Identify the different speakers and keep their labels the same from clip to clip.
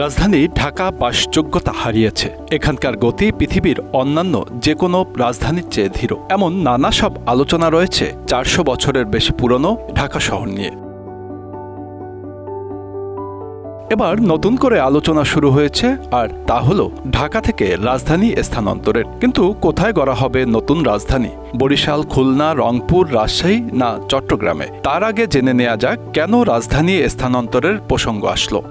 Speaker 1: রাজধানী ঢাকা বাসযোগ্যতা হারিয়েছে। এখানকার গতি পৃথিবীর অন্যান্য যে কোনো রাজধানীর চেয়ে ধীর। এমন নানা সব আলোচনা রয়েছে চারশো বছরের বেশি পুরনো ঢাকা শহর নিয়ে। এবার নতুন করে আলোচনা শুরু হয়েছে, আর তা হল ঢাকা থেকে রাজধানী স্থানান্তরের। কিন্তু কোথায় গড়া হবে নতুন রাজধানী? বরিশাল, খুলনা, রংপুর, রাজশাহী না চট্টগ্রামে? তার আগে জেনে নেওয়া যাক কেন রাজধানী স্থানান্তরের প্রসঙ্গ আসলো।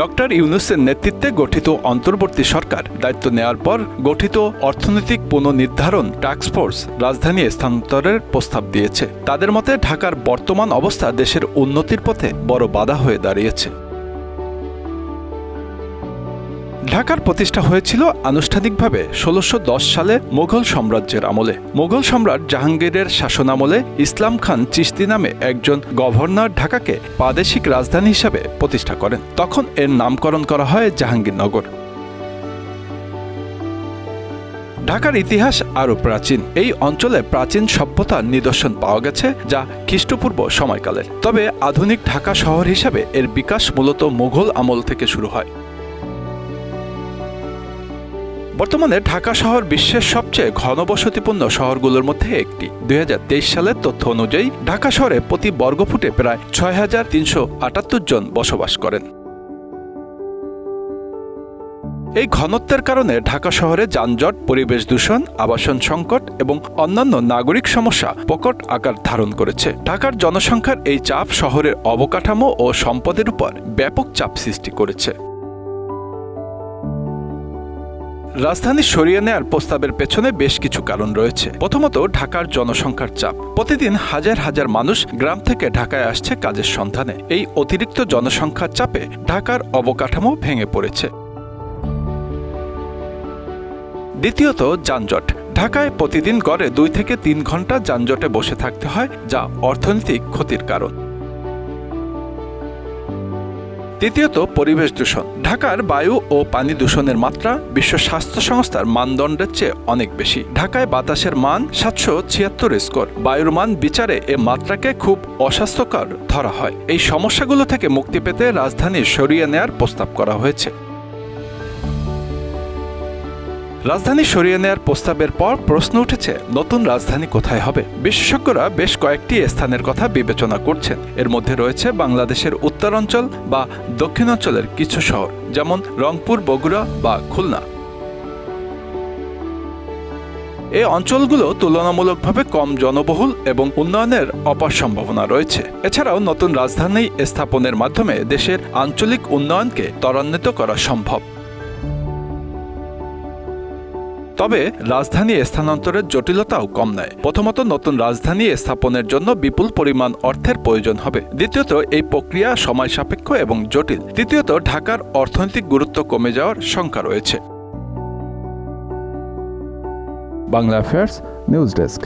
Speaker 1: ডক্টর ইউনুসের নেতৃত্বে গঠিত অন্তর্বর্তী সরকার দায়িত্ব নেওয়ার পর গঠিত অর্থনৈতিক পুনর্নির্ধারণ টাস্কফোর্স রাজধানী স্থানান্তরের প্রস্তাব দিয়েছে। তাদের মতে ঢাকার বর্তমান অবস্থা দেশের উন্নতির পথে বড় বাধা হয়ে দাঁড়িয়েছে। ঢাকার প্রতিষ্ঠা হয়েছিল আনুষ্ঠানিকভাবে ষোলোশো সালে মোগল সাম্রাজ্যের আমলে। মোগল সম্রাট জাহাঙ্গীরের শাসনামলে ইসলাম খান চিস্তি নামে একজন গভর্নর ঢাকাকে প্রাদেশিক রাজধানী হিসাবে প্রতিষ্ঠা করেন। তখন এর নামকরণ করা হয় জাহাঙ্গীরনগর। ঢাকার ইতিহাস আরও প্রাচীন। এই অঞ্চলে প্রাচীন সভ্যতার নিদর্শন পাওয়া গেছে, যা খ্রিস্টপূর্ব সময়কালের। তবে আধুনিক ঢাকা শহর হিসাবে এর বিকাশ মূলত মুঘল আমল থেকে শুরু হয়। বর্তমানে ঢাকা শহর বিশ্বের সবচেয়ে ঘনবসতিপূর্ণ শহরগুলোর মধ্যে একটি। দুই হাজার তেইশ সালের তথ্য অনুযায়ী ঢাকা শহরে প্রতি বর্গফুটে প্রায় ছয় হাজার তিনশো আটাত্তর জন বসবাস করেন। এই ঘনত্বের কারণে ঢাকা শহরে যানজট, পরিবেশ দূষণ, আবাসন সংকট এবং অন্যান্য নাগরিক সমস্যা প্রকট আকার ধারণ করেছে। ঢাকার জনসংখ্যার এই চাপ শহরের অবকাঠামো ও সম্পদের উপর ব্যাপক চাপ সৃষ্টি করেছে। রাজধানী সরিয়ে নেয়ার প্রস্তাবের পেছনে বেশ কিছু কারণ রয়েছে। প্রথমত, ঢাকার জনসংখ্যার চাপ। প্রতিদিন হাজার হাজার মানুষ গ্রাম থেকে ঢাকায় আসছে কাজের সন্ধানে। এই অতিরিক্ত জনসংখ্যার চাপে ঢাকার অবকাঠামো ভেঙে পড়েছে। দ্বিতীয়ত, যানজট। ঢাকায় প্রতিদিন গড়ে দুই থেকে তিন ঘণ্টা যানজটে বসে থাকতে হয়, যা অর্থনৈতিক ক্ষতির কারণ। তৃতীয়ত পরিবেশ দূষণ। ঢাকার বায়ু ও পানি দূষণের মাত্রা বিশ্ব স্বাস্থ্য সংস্থার মানদণ্ডের চেয়ে অনেক বেশি। ঢাকায় বাতাসের মান সাতশো ছিয়াত্তর স্কোর। বায়ুর মান বিচারে এ মাত্রাকে খুব অস্বাস্থ্যকর ধরা হয়। এই সমস্যাগুলো থেকে মুক্তি পেতে রাজধানী সরিয়ে নেয়ার প্রস্তাব করা হয়েছে। রাজধানী সরিয়ে নেয়ার প্রস্তাবের পর প্রশ্ন উঠেছে, নতুন রাজধানী কোথায় হবে? বিশেষজ্ঞরা বেশ কয়েকটি স্থানের কথা বিবেচনা করছেন। এর মধ্যে রয়েছে বাংলাদেশের উত্তরাঞ্চল বা দক্ষিণাঞ্চলের কিছু শহর, যেমন রংপুর, বগুড়া বা খুলনা। এই অঞ্চলগুলো তুলনামূলকভাবে কম জনবহুল এবং উন্নয়নের অপার সম্ভাবনা রয়েছে। এছাড়াও নতুন রাজধানী স্থাপনের মাধ্যমে দেশের আঞ্চলিক উন্নয়নকে ত্বরান্বিত করা সম্ভব। তবে রাজধানী স্থানান্তরের জটিলতাও কম নয়। প্রথমত, নতুন রাজধানী স্থাপনের জন্য বিপুল পরিমাণ অর্থের প্রয়োজন হবে। দ্বিতীয়ত, এই প্রক্রিয়া সময় সাপেক্ষ এবং জটিল। তৃতীয়ত, ঢাকার অর্থনৈতিক গুরুত্ব কমে যাওয়ার শঙ্কা রয়েছে।
Speaker 2: Bangla affairs news desk